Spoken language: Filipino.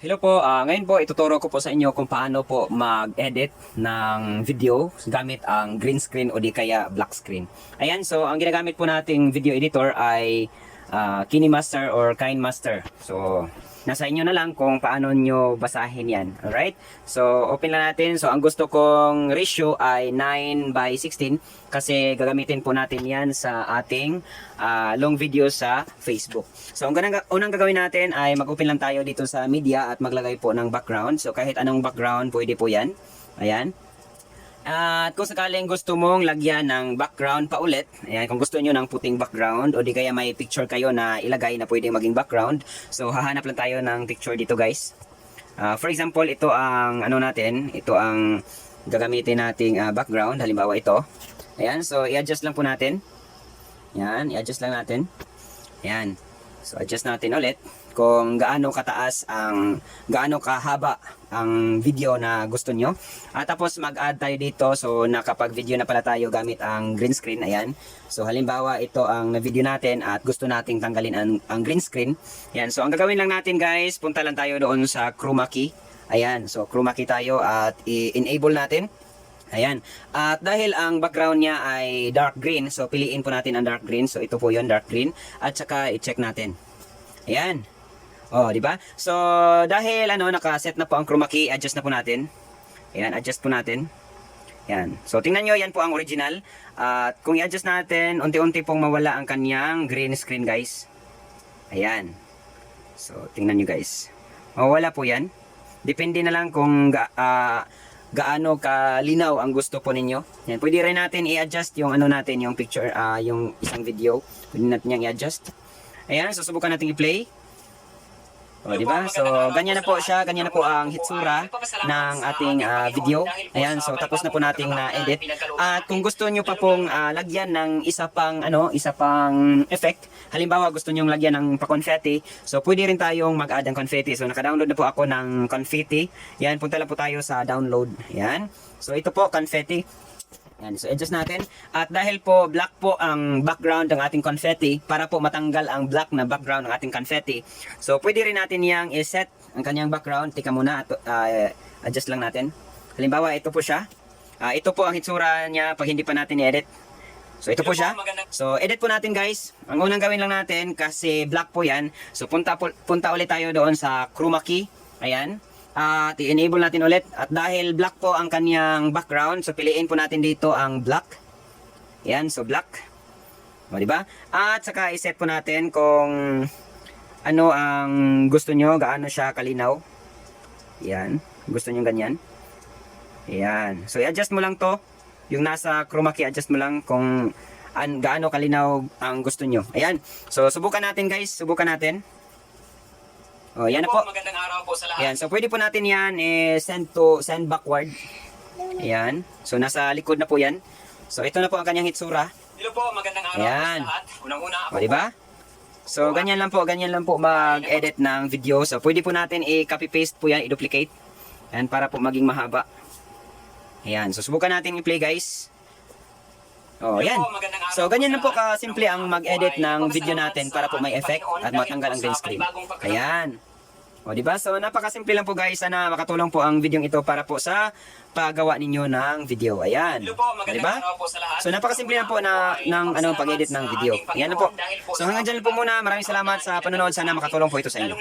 Hello po, ah, ngayon po ituturo ko po sa inyo kung paano po mag-edit ng video gamit ang green screen o di kaya black screen. Ayan, so ang ginagamit po nating video editor ay ah, KineMaster or KineMaster. So, nasa inyo na lang kung paano nyo basahin yan. Alright? So, open lang natin. So, ang gusto kong ratio ay 9 by 16 kasi gagamitin po natin yan sa ating ah, long video sa Facebook. So, ang ganang, unang gagawin natin ay mag-open lang tayo dito sa media at maglagay po ng background. So, kahit anong background, pwede po yan. Ayan. At kung sakaling gusto mong lagyan ng background pa ulit, ayan, kung gusto nyo ng puting background o di kaya may picture kayo na ilagay na pwedeng maging background, so hahanap lang tayo ng picture dito guys. Ah, for example, ito ang ano natin, ito ang gagamitin nating ah, background, halimbawa ito. Ayan, so i-adjust lang po natin. Ayan, i-adjust lang natin. Ayan. So adjust natin ulit kung gaano kataas ang gaano kahaba ang video na gusto nyo. At tapos mag-add tayo dito so nakapag-video na pala tayo gamit ang green screen. Ayan. So halimbawa ito ang na-video natin at gusto nating tanggalin ang, ang green screen. Ayan. So ang gagawin lang natin guys, punta lang tayo doon sa chroma key. Ayan. So chroma key tayo at i-enable natin. Ayan. At dahil ang background niya ay dark green, so piliin po natin ang dark green. So ito po 'yon, dark green. At saka i-check natin. Ayan. Oh, di ba? So dahil ano naka-set na po ang chroma key, adjust na po natin. Ayan, adjust po natin. Ayan. So tingnan nyo, yan po ang original. At kung i-adjust natin, unti-unti pong mawala ang kanyang green screen guys. Ayan. So tingnan nyo guys. Mawala po yan. Depende na lang kung ga, ah, gaano kalinaw ang gusto po ninyo. Yan, pwede rin natin i-adjust yung ano natin, yung picture, ah, yung isang video. Pwede natin yung i-adjust. Ayan, susubukan natin i-play. O, di ba? So, ganyan na po siya, ganyan na po ang hitsura ng ating ah, video. Ayan, so tapos na po nating na-edit. At kung gusto nyo pa pong ah, lagyan ng isa pang ano, isa pang effect, halimbawa gusto nyo lagyan ng pa-confetti, so pwede rin tayong mag-add ng confetti. So naka-download na po ako ng confetti. Yan, punta lang po tayo sa download. Yan. So ito po, confetti. Yan, so adjust natin. At dahil po black po ang background ng ating confetti, para po matanggal ang black na background ng ating confetti, so pwede rin natin yang i-set ang kanyang background. Tika muna, at, uh, adjust lang natin. Halimbawa, ito po siya. Ah, ito po ang hitsura niya pag hindi pa natin i-edit. So ito po siya. So edit po natin guys. Ang unang gawin lang natin kasi black po 'yan. So punta po, punta ulit tayo doon sa chroma key. Ayan. At i-enable natin ulit. At dahil black po ang kanyang background, so piliin po natin dito ang black. Yan, so black. O, di ba? At saka i-set po natin kung ano ang gusto nyo, gaano siya kalinaw. Yan. Gusto nyo ganyan. Yan. So, i-adjust mo lang to. Yung nasa chroma key, adjust mo lang kung an, gaano kalinaw ang gusto nyo. Ayan. So, subukan natin guys. Subukan natin. O, yan na po. Magandang araw po sa lahat. Ayan, so pwede po natin yan eh, send to send backward. Ayan. So nasa likod na po 'yan. So ito na po ang kanyang hitsura. Hello po, magandang araw Ayan. po sa lahat. Unang-una ako O, di ba? So ganyan lang po, ganyan lang po mag-edit ng video. So pwede po natin i-copy paste po 'yan, i-duplicate. Ayan para po maging mahaba. Ayan, so subukan natin i-play guys. Oh, ayan. So ganyan lang po ka-simple ang mag-edit ng video natin para po may effect at matanggal ang green screen. Ayan. O, di ba? So, napakasimple lang po guys. Sana makatulong po ang video ito para po sa paggawa ninyo ng video. Ayan. Di ba? So, napakasimple lang po na ng ano, pag-edit ng video. Ayan na po. So, hanggang dyan lang po muna. Maraming salamat sa panonood. Sana makatulong po ito sa inyo.